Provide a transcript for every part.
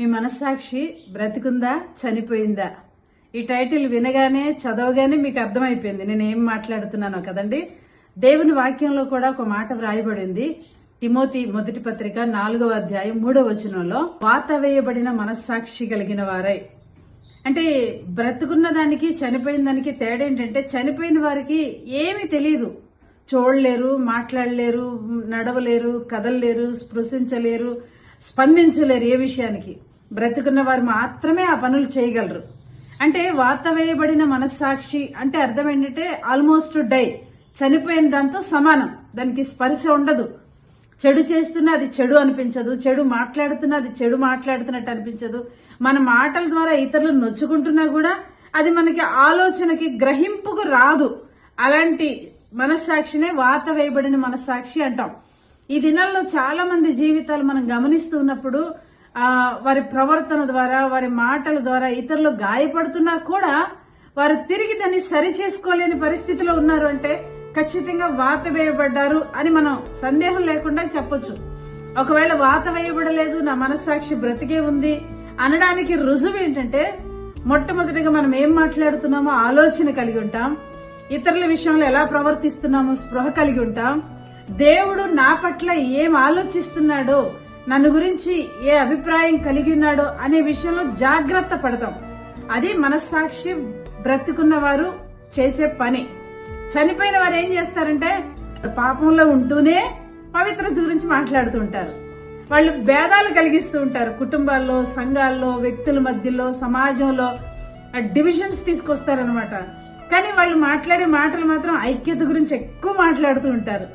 మీ మనస్సాక్షి బ్రతికుందా చనిపోయిందా? ఈ టైటిల్ వినగానే చదవగానే మీకు అర్థమైపోయింది. నేను ఏం మాట్లాడుతున్నానో కదండి. దేవుని వాక్యంలో కూడా ఒక మాట వ్రాయబడింది. తిమోతి మొదటి పత్రిక నాలుగవ అధ్యాయం మూడవ వచనంలో వాత వేయబడిన మనస్సాక్షి కలిగిన వారై. అంటే బ్రతుకున్న దానికి చనిపోయిన దానికి తేడా ఏంటంటే చనిపోయిన వారికి ఏమీ తెలియదు చూడలేరు మాట్లాడలేరు నడవలేరు కదలలేరు స్పృశించలేరు స్పందించలేరు ఏ విషయానికి. బ్రతుకున్న వారు మాత్రమే ఆ పనులు చేయగలరు. అంటే వాత వేయబడిన మనస్సాక్షి అంటే అర్థం ఏంటంటే ఆల్మోస్ట్ డై చనిపోయిన దాంతో సమానం. దానికి స్పర్శ ఉండదు. చెడు చేస్తున్నా అది చెడు అనిపించదు. చెడు మాట్లాడుతున్నా అది చెడు మాట్లాడుతున్నట్టు అనిపించదు. మన మాటల ద్వారా ఇతరులు నొచ్చుకుంటున్నా కూడా అది మనకి ఆలోచనకి గ్రహింపుకు రాదు. అలాంటి మనస్సాక్షినే వాత వేయబడిన మనస్సాక్షి అంటాం. ఈ దినాల్లో చాలా మంది జీవితాలు మనం గమనిస్తూ ఉన్నప్పుడు వారి ప్రవర్తన ద్వారా వారి మాటల ద్వారా ఇతరులు గాయపడుతున్నా కూడా వారు తిరిగి దాన్ని సరి చేసుకోలేని పరిస్థితిలో ఉన్నారు అంటే ఖచ్చితంగా వాత వేయబడ్డారు అని మనం సందేహం లేకుండా చెప్పొచ్చు. ఒకవేళ వాత వేయబడలేదు నా మనస్సాక్షి బ్రతికే ఉంది అనడానికి రుజువు ఏంటంటే మొట్టమొదటిగా మనం ఏం మాట్లాడుతున్నామో ఆలోచన కలిగి ఉంటాం ఇతరుల విషయంలో ఎలా ప్రవర్తిస్తున్నామో స్పృహ కలిగి ఉంటాం దేవుడు నా పట్ల ఏం ఆలోచిస్తున్నాడో నన్ను గురించి ఏ అభిప్రాయం కలిగి ఉన్నాడో అనే విషయంలో జాగ్రత్త పడతాం. అది మనస్సాక్షి బ్రతుకున్న వారు చేసే పని. చనిపోయిన వారు ఏం చేస్తారంటే పాపంలో ఉంటూనే పవిత్రత గురించి మాట్లాడుతుంటారు వాళ్ళు భేదాలు కలిగిస్తూ ఉంటారు. కుటుంబాల్లో సంఘాల్లో వ్యక్తుల మధ్యలో సమాజంలో డివిజన్స్ తీసుకొస్తారనమాట కానీ వాళ్ళు మాట్లాడే మాటలు మాత్రం ఐక్యత గురించి ఎక్కువ మాట్లాడుతూ ఉంటారు.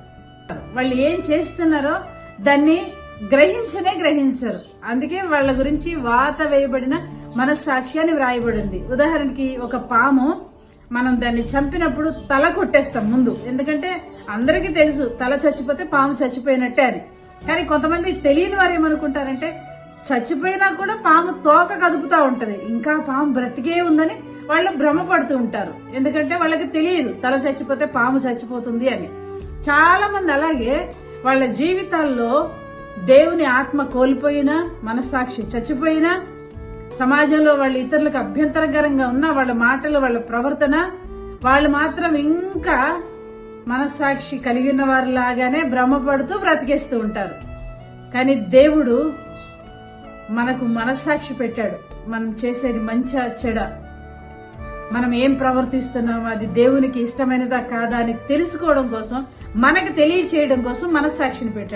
వాళ్ళు ఏం చేస్తున్నారో దాన్ని గ్రహించనే గ్రహించరు. అందుకే వాళ్ళ గురించి వాత వేయబడిన మనస్సాక్షి అని వ్రాయబడింది. ఉదాహరణకి ఒక పాము మనం దాన్ని చంపినప్పుడు తల కొట్టేస్తాం ముందు. ఎందుకంటే అందరికీ తెలుసు తల చచ్చిపోతే పాము చచ్చిపోయినట్టే అని కానీ కొంతమంది తెలియని వారు ఏమనుకుంటారంటే చచ్చిపోయినా కూడా పాము తోక కదుపుతూ ఉంటుంది. ఇంకా పాము బ్రతికే ఉందని వాళ్ళు భ్రమపడుతూ ఉంటారు. ఎందుకంటే వాళ్ళకి తెలియదు తల చచ్చిపోతే పాము చచ్చిపోతుంది అని. చాలా మంది అలాగే వాళ్ళ జీవితాల్లో దేవుని ఆత్మ కోల్పోయినా మనస్సాక్షి చచ్చిపోయినా సమాజంలో వాళ్ళు ఇతరులకు అభ్యంతరకరంగా ఉన్న వాళ్ళ మాటలు వాళ్ళ ప్రవర్తన వాళ్ళు మాత్రం ఇంకా మనస్సాక్షి కలిగిన వారి లాగానే భ్రమపడుతూ బ్రతికేస్తూ ఉంటారు. కానీ దేవుడు మనకు మనస్సాక్షి పెట్టాడు. మనం చేసేది మంచి చెడ. మనం ఏం ప్రవర్తిస్తున్నాం అది దేవునికి ఇష్టమైనదా కాదా అని తెలుసుకోవడం కోసం మనకు తెలియచేయడం కోసం మనస్సాక్షిని పెట్టాడు.